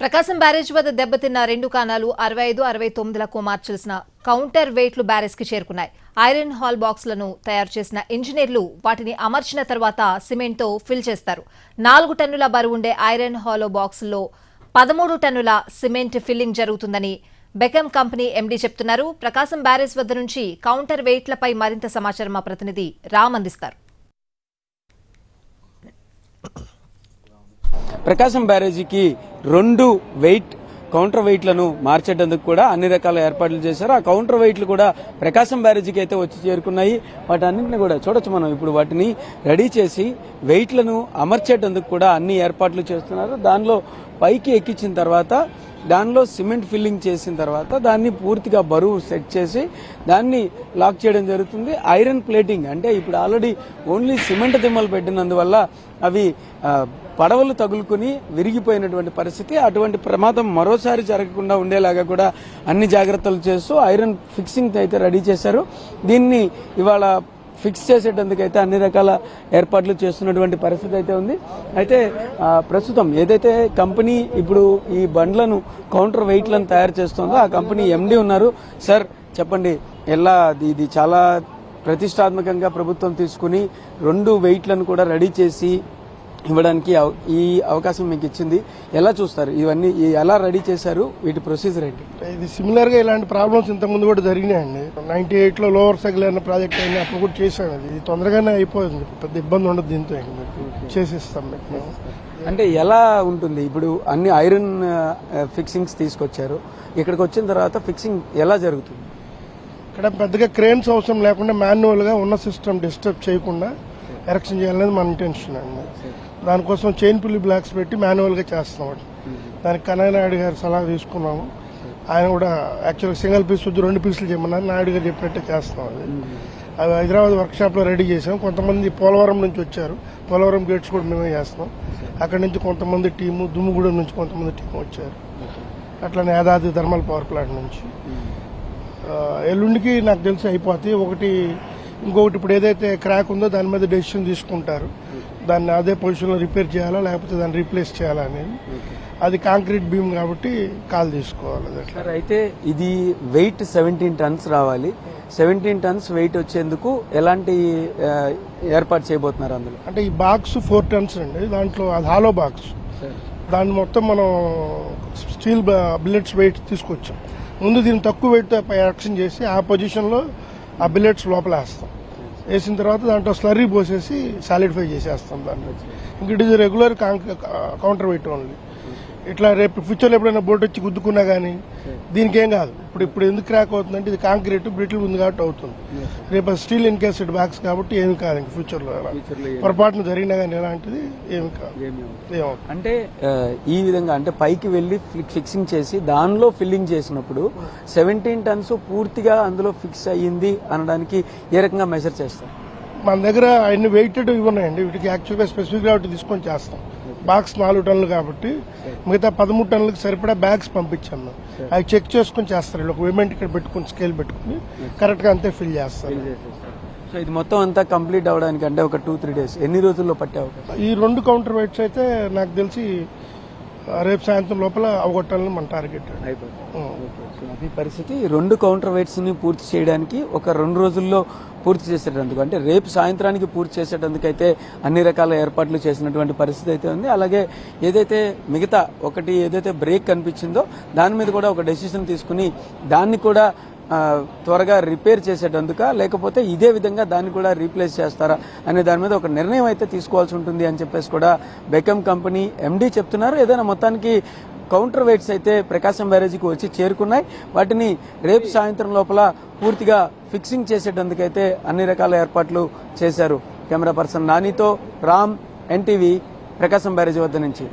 ప్రకాశం barrage వద్ద దెబ్బతిన్న రెండు కానాలు అరవై ఐదు అరవై తొమ్మిదిలకు మార్చాల్సిన కౌంటర్ వెయిట్లు బ్యారేజ్కి చేరుకున్నాయి. ఐరన్ హాల్ బాక్స్లను తయారు చేసిన ఇంజనీర్లు వాటిని అమర్చిన తర్వాత సిమెంట్తో ఫిల్ చేస్తారు. నాలుగు టన్నుల బరువు ఉండే ఐరన్ హాలో బాక్సుల్లో పదమూడు టన్నుల సిమెంట్ ఫిల్లింగ్ జరుగుతుందని బెకం కంపెనీ ఎండీ చెప్తున్నారు. ప్రకాశం బ్యారేజ్ వద్ద నుంచి కౌంటర్ వెయిట్లపై మరింత సమాచారం మా ప్రతినిధి రామ్ అందిస్తారు. ప్రకాశం బ్యారేజీకి రెండు వెయిట్ కౌంటర్ వెయిట్లను మార్చేటందుకు కూడా అన్ని రకాల ఏర్పాట్లు చేశారు. ఆ కౌంటర్ వెయిట్లు కూడా ప్రకాశం బ్యారేజీకి అయితే వచ్చి చేరుకున్నాయి. వాటన్నింటిని కూడా చూడొచ్చు మనం ఇప్పుడు వాటిని రెడీ చేసి వెయిట్లను అమర్చేటందుకు కూడా అన్ని ఏర్పాట్లు చేస్తున్నారు. దానిలో పైకి ఎక్కించిన తర్వాత దానిలో సిమెంట్ ఫిల్లింగ్ చేసిన తర్వాత దాన్ని పూర్తిగా బరువు సెట్ చేసి దాన్ని లాక్ చేయడం జరుగుతుంది. ఐరన్ ప్లేటింగ్ అంటే ఇప్పుడు ఆల్రెడీ ఓన్లీ సిమెంట్ దిమ్మలు పెట్టినందువల్ల అవి పడవలు తగులుకుని విరిగిపోయినటువంటి పరిస్థితి. అటువంటి ప్రమాదం మరోసారి జరగకుండా ఉండేలాగా కూడా అన్ని జాగ్రత్తలు చేస్తూ ఐరన్ ఫిక్సింగ్ అయితే రెడీ చేశారు. దీన్ని ఇవాళ ఫిక్స్ చేసేటందుకైతే అన్ని రకాల ఏర్పాట్లు చేస్తున్నటువంటి పరిస్థితి అయితే ఉంది. అయితే ప్రస్తుతం ఏదైతే కంపెనీ ఇప్పుడు ఈ బండ్లను కౌంటర్ వెయిట్లను తయారు చేస్తుందో ఆ కంపెనీ ఎండి ఉన్నారు. సార్ చెప్పండి ఎలా ఇది చాలా ప్రతిష్టాత్మకంగా ప్రభుత్వం తీసుకుని రెండు వెయిట్లను కూడా రెడీ చేసి ఇవ్వడానికి ఈ అవకాశం మీకు ఇచ్చింది. ఎలా చూస్తారు? ఇవన్నీ ఎలా రెడీ చేశారు? వీటి ప్రొసీజర్ ఏంటి? ఇది సిమిలర్గా ఇలాంటి ప్రాబ్లమ్స్ ఇంత ముందు కూడా జరిగినాయండి. నైన్టీ ఎయిట్లో లోవర్ సైకిల్ అన్న ప్రాజెక్ట్ అయింది. అప్పుడు కూడా చేసాం అది. ఇది తొందరగానే అయిపోయింది. పెద్ద ఇబ్బంది ఉండదు దీంతో మీకు. చేసిస్తాం మీకు అంటే ఎలా ఉంటుంది? ఇప్పుడు అన్ని ఐరన్ ఫిక్సింగ్స్ తీసుకొచ్చారు. ఇక్కడికి వచ్చిన తర్వాత ఫిక్సింగ్ ఎలా జరుగుతుంది? ఇక్కడ పెద్దగా క్రేన్స్ అవసరం లేకుండా మాన్యువల్గా ఉన్న సిస్టమ్ డిస్టర్బ్ చేయకుండా ఎరక్షన్ చేయాలనేది మన ఇంటెన్షన్ అండి. దానికోసం చైన్ పుల్లి బ్లాక్స్ పెట్టి మాన్యువల్గా చేస్తున్నాం. దానికి కనయ్య నాయుడు గారి సలహా తీసుకున్నాము. ఆయన కూడా యాక్చువల్గా సింగిల్ పీస్ వద్దు రెండు పీసులు చేయమన్నారు. నాయుడు గారు చెప్పినట్టే చేస్తున్నాం అది. అవి హైదరాబాద్ వర్క్ షాప్లో రెడీ చేసాం కొంతమంది పోలవరం నుంచి వచ్చారు. పోలవరం గేట్స్ కూడా మేమే చేస్తున్నాం. అక్కడ నుంచి కొంతమంది టీము దుమ్ముగూడెం నుంచి కొంతమంది టీం వచ్చారు. అట్లనే యాదాద్రి థర్మల్ పవర్ ప్లాంట్ నుంచి. ఎల్లుండికి నాకు తెలిసి అయిపోతాయి. ఒకటి ఇంకొకటి ఇప్పుడు ఏదైతే క్రాక్ ఉందో దాని మీద డెసిషన్ తీసుకుంటారు. దాన్ని అదే పొజిషన్లో రిపేర్ చేయాలా లేకపోతే దాన్ని రీప్లేస్ చేయాలా అనేది. అది కాంక్రీట్ బీమ్ కాబట్టి కాల్ తీసుకోవాలి సార్ అయితే ఇది వెయిట్ సెవెంటీన్ టన్స్ రావాలి. సెవెంటీన్ టన్స్ వెయిట్ వచ్చేందుకు ఎలాంటి ఏర్పాటు చేయబోతున్నారు అందులో? అంటే ఈ బాక్స్ ఫోర్ టన్స్ అండి. దాంట్లో అది హాలో బాక్స్ దాన్ని మొత్తం మనం స్టీల్ బిల్లెట్స్ వెయిట్ తీసుకొచ్చాం. ముందు దీన్ని తక్కువ వెయిట్ యాక్షన్ చేసి ఆ పొజిషన్లో ఆ బిల్లెట్స్ లోపల వేస్తాం. వేసిన తర్వాత దాంట్లో స్లర్రీ పోసేసి సాలిడిఫై చేసేస్తాం దాన్ని ఇంక it is regular counter weight only ఇట్లా రేపు ఫ్యూచర్లో ఎప్పుడైనా బోట్ వచ్చి గుద్దుకున్నా కానీ దీనికి ఏం కాదు. ఇప్పుడు ఇప్పుడు ఎందుకు క్రాక్ అవుతుందంటే ఇది కాంక్రీట్ బ్రిటిల్ ఉంది కాబట్టి అవుతుంది. రేపు స్టీల్ ఇన్కేస్డ్ బ్యాగ్స్ కాబట్టి ఏమి కాదు ఇంక ఫ్యూచర్లో పొరపాటున జరిగినా కానీ ఎలాంటిది ఏమి కాదు. అంటే ఈ విధంగా అంటే పైకి వెళ్ళి ఫిక్సింగ్ చేసి దానిలో ఫిల్లింగ్ చేసినప్పుడు సెవెంటీన్ టన్స్ పూర్తిగా అందులో ఫిక్స్ అయ్యింది అనడానికి ఏ రకంగా మెజర్ చేస్తారు? మన దగ్గర అన్ని వెయిటెడ్ ఇవి ఉన్నాయండి. వీటికి యాక్చువల్గా స్పెసిఫిక్గా ఒకటి తీసుకొని చేస్తాం. బాక్స్ నాలుగు టన్నులు కాబట్టి మిగతా పదమూడు టన్నులకు సరిపడా బ్యాగ్స్ పంపించాం మేము అవి చెక్ చేసుకొని చేస్తారు. ఒక విమెంట్ ఇక్కడ పెట్టుకుని స్కేల్ పెట్టుకుని కరెక్ట్గా అంతే ఫిల్ చేస్తారు. సో ఇది మొత్తం అంతా కంప్లీట్ అవడానికి అంటే ఒక టూ త్రీ డేస్. ఎన్ని రోజుల్లో పట్టే ఈ రెండు కౌంటర్ వెయిట్స్ అయితే నాకు తెలిసి రేపు సాయంత్రం లోపల అవగొట్టాలని మన టార్గెట్ అది. పరిస్థితి. రెండు కౌంటర్ వెయిట్స్ని పూర్తి చేయడానికి ఒక రెండు రోజుల్లో పూర్తి చేసేటందుకు అంటే రేపు సాయంత్రానికి పూర్తి చేసేటందుకైతే అన్ని రకాల ఏర్పాట్లు చేసినటువంటి పరిస్థితి అయితే ఉంది. అలాగే ఏదైతే మిగతా ఒకటి ఏదైతే బ్రేక్ కనిపించిందో దాని మీద కూడా ఒక డెసిషన్ తీసుకుని దాన్ని కూడా త్వరగా రిపేర్ చేసేటందుక? లేకపోతే ఇదే విధంగా దాన్ని కూడా రీప్లేస్ చేస్తారా? అనే దాని మీద ఒక నిర్ణయం అయితే తీసుకోవాల్సి ఉంటుంది అని చెప్పేసి కూడా బెకమ్ కంపెనీ ఎండీ చెప్తున్నారు. ఏదైనా మొత్తానికి కౌంటర్ వెయిట్స్ అయితే ప్రకాశం బ్యారేజీకి వచ్చి చేరుకున్నాయి. వాటిని రేపు సాయంత్రం లోపల పూర్తిగా ఫిక్సింగ్ చేసేటందుకైతే అన్ని రకాల ఏర్పాట్లు చేశారు కెమెరా పర్సన్ నానితో రామ్ ఎన్టీవీ ప్రకాశం బ్యారేజీ వద్ద నుంచి.